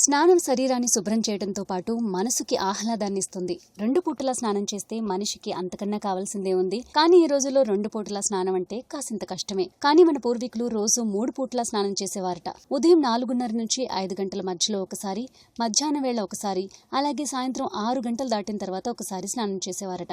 స్నానం శరీరాన్ని శుభ్రం చేయడంతో పాటు మనసుకి ఆహ్లాదాన్ని ఇస్తుంది రెండు పూటలా స్నానం చేస్తే మనిషికి అంతకన్నా కావాల్సిందే ఉంది. కానీ ఈ రోజుల్లో రెండు పూటలా స్నానం అంటే కాసింత కష్టమే. కానీ మన పూర్వీకులు రోజు మూడు పూటలా స్నానం చేసేవారట. ఉదయం నాలుగున్నర నుంచి ఐదు గంటల మధ్యలో ఒకసారి మధ్యాహ్నం వేళ ఒకసారి అలాగే సాయంత్రం ఆరు గంటలు దాటిన తర్వాత ఒకసారి స్నానం చేసేవారట.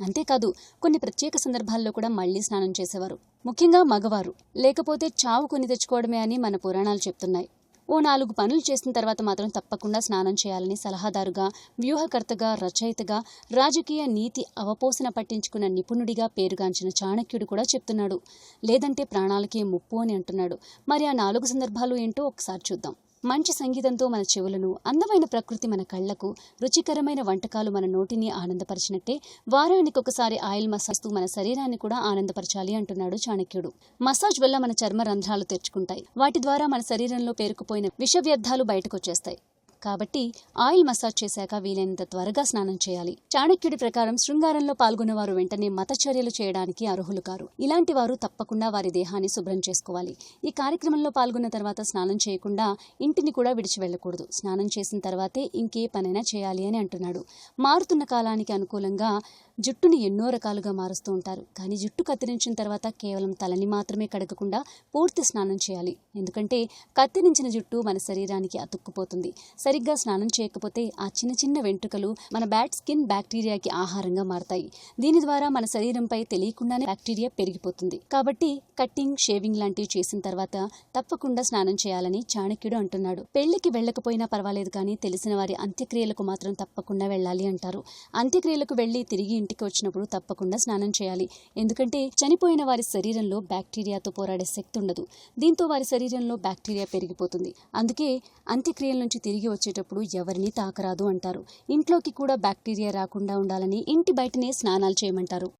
అంతేకాదు కొన్ని ప్రత్యేక సందర్భాల్లో కూడా మళ్ళీ స్నానం చేసేవారు. ముఖ్యంగా మగవారు. లేకపోతే చావు కొని తెచ్చుకోవడమే అని మన పురాణాలు చెప్తున్నాయి. ఓ నాలుగు పనులు చేసిన తర్వాత మాత్రం తప్పకుండా స్నానం చేయాలని సలహాదారుగా వ్యూహకర్తగా రచయితగా రాజకీయ నీతి అవపోసన పట్టించుకున్న నిపుణుడిగా పేరుగాంచిన చాణక్యుడు కూడా చెప్తున్నాడు. లేదంటే ప్రాణాలకే ముప్పు అని అంటున్నాడు. మరి ఆ నాలుగు సందర్భాలు ఏంటో ఒకసారి చూద్దాం. మంచి సంగీతంతో మన చెవులను అందమైన ప్రకృతి మన కళ్ళకు రుచికరమైన వంటకాలు మన నోటిని ఆనందపరిచినట్టే వారానికి ఒకసారి ఆయిల్ మసాజ్తో మన శరీరాన్ని కూడా ఆనందపరచాలి అంటున్నాడు చాణక్యుడు. మసాజ్ వల్ల మన చర్మ రంధ్రాలు తెరుచుకుంటాయి. వాటి ద్వారా మన శరీరంలో పేరుకుపోయిన విష వ్యర్థాలు బయటకొచ్చేస్తాయి. కాబట్టి ఆయిల్ మసాజ్ చేశాక వీలైనంత త్వరగా స్నానం చేయాలి. చాణక్యుడి ప్రకారం శృంగారంలో పాల్గొన్న వారు వెంటనే మత చర్యలు చేయడానికి అర్హులు కారు. ఇలాంటి వారు తప్పకుండా వారి దేహాన్ని శుభ్రం చేసుకోవాలి. ఈ కార్యక్రమంలో పాల్గొన్న తర్వాత స్నానం చేయకుండా ఇంటిని కూడా విడిచి వెళ్ళకూడదు. స్నానం చేసిన తర్వాతే ఇంకే పనైనా చేయాలి అని అంటున్నాడు. మారుతున్న కాలానికి అనుకూలంగా జుట్టుని ఎన్నో రకాలుగా మారుస్తూ ఉంటారు. కానీ జుట్టు కత్తిరించిన తర్వాత కేవలం తలని మాత్రమే కడగకుండా పూర్తి స్నానం చేయాలి. ఎందుకంటే కత్తిరించిన జుట్టు మన శరీరానికి అతుక్కుపోతుంది. సరిగ్గా స్నానం చేయకపోతే ఆ చిన్న చిన్న వెంట్రుకలు మన బ్యాడ్ స్కిన్ బ్యాక్టీరియాకి ఆహారంగా మారతాయి. దీని ద్వారా మన శరీరంపై తెలియకుండానే బ్యాక్టీరియా పెరిగిపోతుంది. కాబట్టి కట్టింగ్ షేవింగ్ లాంటివి చేసిన తర్వాత తప్పకుండా స్నానం చేయాలని చాణక్యుడు అంటున్నాడు. పెళ్ళికి వెళ్ళకపోయినా పర్వాలేదు కానీ తెలిసిన వారి అంత్యక్రియలకు మాత్రం తప్పకుండా వెళ్ళాలి అంటారు. అంత్యక్రియలకు వెళ్ళి తిరిగి ఇంటికి వచ్చినప్పుడు తప్పకుండా స్నానం చేయాలి. ఎందుకంటే చనిపోయిన వారి శరీరంలో బ్యాక్టీరియాతో పోరాడే శక్తి ఉండదు. దీంతో వారి శరీరంలో బ్యాక్టీరియా పెరిగిపోతుంది. అందుకే అంత్యక్రియల నుంచి తిరిగి వచ్చేటప్పుడు ఎవరిని తాకరాదు అంటారు. ఇంట్లోకి కూడా బ్యాక్టీరియా రాకుండా ఉండాలని ఇంటి బయటనే స్నానాలు చేయమంటారు.